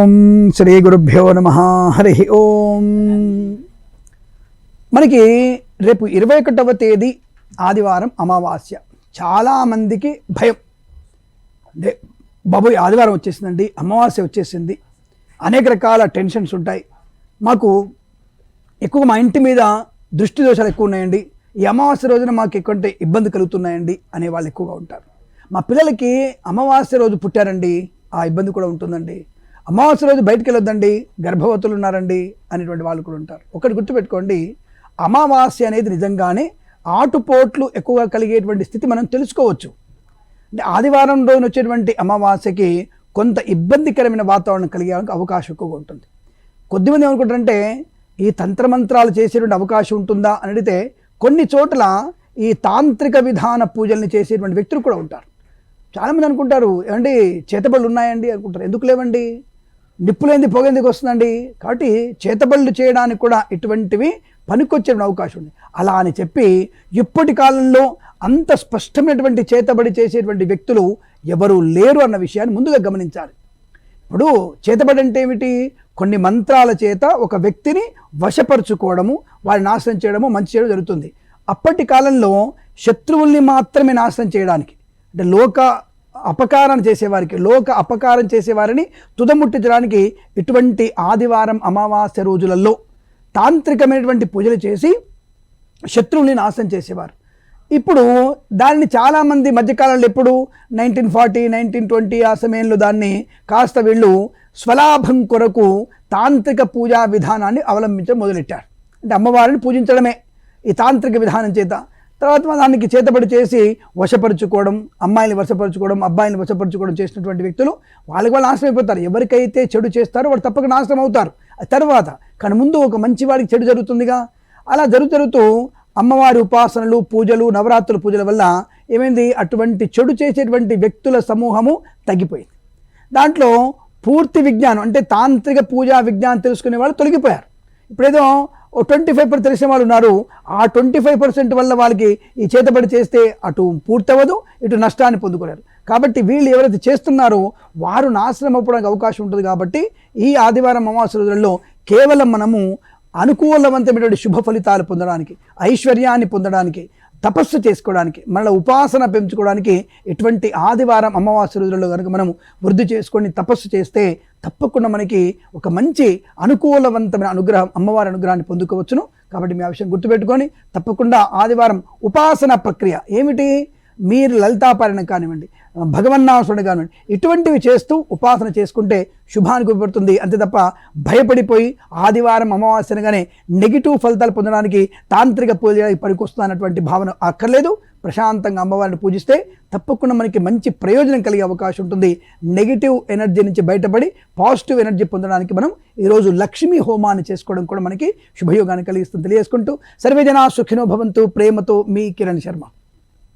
ఓం శ్రీ గురుభ్యో నమ. హరి ఓం. మనకి రేపు ఇరవై ఒకటవ తేదీ ఆదివారం అమావాస్య. చాలామందికి భయం. అంటే బాబోయ్ ఆదివారం వచ్చేసిందండి అమావాస్య వచ్చేసింది. అనేక రకాల టెన్షన్స్ ఉంటాయి. మాకు ఎక్కువ మా ఇంటి మీద దృష్టి దోషాలు ఎక్కువ ఉన్నాయండి. ఈ అమావాస్య రోజున మాకు ఎక్కువ ఇబ్బంది కలుగుతున్నాయండి అనే వాళ్ళు ఎక్కువగా ఉంటారు. మా పిల్లలకి అమావాస్య రోజు పుట్టారండి ఆ ఇబ్బంది కూడా ఉంటుందండి. అమావాస్య రోజు బయటికి వెళ్ళొద్దండి గర్భవతులు ఉన్నారండి అనేటువంటి వాళ్ళు కూడా ఉంటారు. ఒకటి గుర్తుపెట్టుకోండి అమావాస్య అనేది నిజంగానే ఆటుపోట్లు ఎక్కువగా కలిగేటువంటి స్థితి మనం తెలుసుకోవచ్చు. అంటే ఆదివారం రోజున వచ్చేటువంటి అమావాస్యకి కొంత ఇబ్బందికరమైన వాతావరణం కలిగే అవకాశం ఎక్కువగా ఉంటుంది. కొద్దిమంది ఏమనుకుంటారంటే ఈ తంత్రమంత్రాలు చేసేటువంటి అవకాశం ఉంటుందా అని అడిగితే కొన్ని చోట్ల ఈ తాంత్రిక విధాన పూజల్ని చేసేటువంటి వ్యక్తులు కూడా ఉంటారు. చాలామంది అనుకుంటారు ఏమండి చేతబడులు ఉన్నాయండి అనుకుంటారు. ఎందుకు లేవండి? నిప్పులేంది పొగేందుకు వస్తుందండి? కాబట్టి చేతబళ్ళు చేయడానికి కూడా ఇటువంటివి పనికొచ్చే అవకాశం ఉంది. అలా అని చెప్పి ఇప్పటి కాలంలో అంత స్పష్టమైనటువంటి చేతబడి చేసేటువంటి వ్యక్తులు ఎవరు లేరు అన్న విషయాన్ని ముందుగా గమనించాలి. ఇప్పుడు చేతబడి అంటే ఏమిటి? కొన్ని మంత్రాల చేత ఒక వ్యక్తిని వశపరుచుకోవడము వారిని నాశనం చేయడము మంచి చేయడం జరుగుతుంది. అప్పటి కాలంలో శత్రువుల్ని మాత్రమే నాశనం చేయడానికి అంటే లోక అపకారం చేసేవారికి లోక అపకారం చేసేవారిని తుదముట్టించడానికి ఇటువంటి ఆదివారం అమావాస్య రోజులలో తాంత్రికమైనటువంటి పూజలు చేసి శత్రువుల్ని నాశనం చేసేవారు. ఇప్పుడు దాన్ని చాలామంది మధ్యకాలంలో ఎప్పుడు నైన్టీన్ ఫార్టీ నైన్టీన్ ట్వంటీ ఆ సమయంలో దాన్ని కాస్త వీళ్ళు స్వలాభం కొరకు తాంత్రిక పూజా విధానాన్ని అవలంబించడం మొదలెట్టారు. అంటే అమ్మవారిని పూజించడమే ఈ తాంత్రిక విధానం చేత తర్వాత దానికి చేతబడి చేసి వశపరుచుకోవడం అమ్మాయిని వశపరుచుకోవడం అబ్బాయిని వశపరుచుకోవడం చేసినటువంటి వ్యక్తులు వాళ్ళకి వాళ్ళు నాశనం అయిపోతారు ఎవరికైతే చెడు చేస్తారో వాడు తప్పక నాశనం అవుతారు తర్వాత కానీ ముందు ఒక మంచి వాడికి చెడు జరుగుతుందిగా? అలా జరుగు జరుగుతూ అమ్మవారి ఉపాసనలు పూజలు నవరాత్రుల పూజల వల్ల ఏమైంది? అటువంటి చెడు చేసేటువంటి వ్యక్తుల సమూహము తగ్గిపోయింది. దాంట్లో పూర్తి విజ్ఞానం అంటే తాంత్రిక పూజా విజ్ఞానం తెలుసుకునే వాళ్ళు తొలగిపోయారు. ఇప్పుడేదో ఓ ట్వంటీ ఫైవ్ పర్సెంట్ తెలిసిన వాళ్ళు ఉన్నారు ఆ ట్వంటీ ఫైవ్ పర్సెంట్ వల్ల వాళ్ళకి ఈ చేతబడి చేస్తే అటు పూర్తవదు ఇటు నష్టాన్ని పొందుకోలేరు. కాబట్టి వీళ్ళు ఎవరైతే చేస్తున్నారో వారు నాశనం అవ్వడానికి అవకాశం ఉంటుంది కాబట్టి ఈ ఆదివారం అమావాస్య రోజుల్లో కేవలం మనము అనుకూలవంతమైనటువంటి శుభ ఫలితాలు పొందడానికి ఐశ్వర్యాన్ని పొందడానికి తపస్సు చేసుకోవడానికి మళ్ళీ ఉపాసన పెంచుకోవడానికి ఎటువంటి ఆదివారం అమావాస్య రోజులలో కనుక మనం వృద్ధి చేసుకొని తపస్సు చేస్తే తప్పకుండా మనకి ఒక మంచి అనుకూలవంతమైన అనుగ్రహం అమ్మవారి అనుగ్రహాన్ని పొందుకోవచ్చును. కాబట్టి మీ ఆ విషయం గుర్తుపెట్టుకొని తప్పకుండా ఆదివారం ఉపాసన ప్రక్రియ ఏమిటి? మీరు లలితాపారాయణం కానివ్వండి భగవన్నాసుడు కానివ్వండి ఇటువంటివి చేస్తూ ఉపాసన చేసుకుంటే శుభానికి ఉపడుతుంది అంతే తప్ప భయపడిపోయి ఆదివారం అమావాస్యనగానే నెగిటివ్ ఫలితాలు పొందడానికి తాంత్రిక పూజ పనికొస్తుంది అన్నటువంటి భావన అక్కర్లేదు. ప్రశాంతంగా అమ్మవారిని పూజిస్తే తప్పకుండా మనకి మంచి ప్రయోజనం కలిగే అవకాశం ఉంటుంది. నెగిటివ్ ఎనర్జీ నుంచి బయటపడి పాజిటివ్ ఎనర్జీ పొందడానికి మనం ఈరోజు లక్ష్మీ హోమాన్ని చేసుకోవడం కూడా మనకి శుభయోగాన్ని కలిగిస్తుంది తెలియజేసుకుంటూ. సర్వేజన సుఖినో భవంతు ప్రేమతో మీ కిరణ్ శర్మ.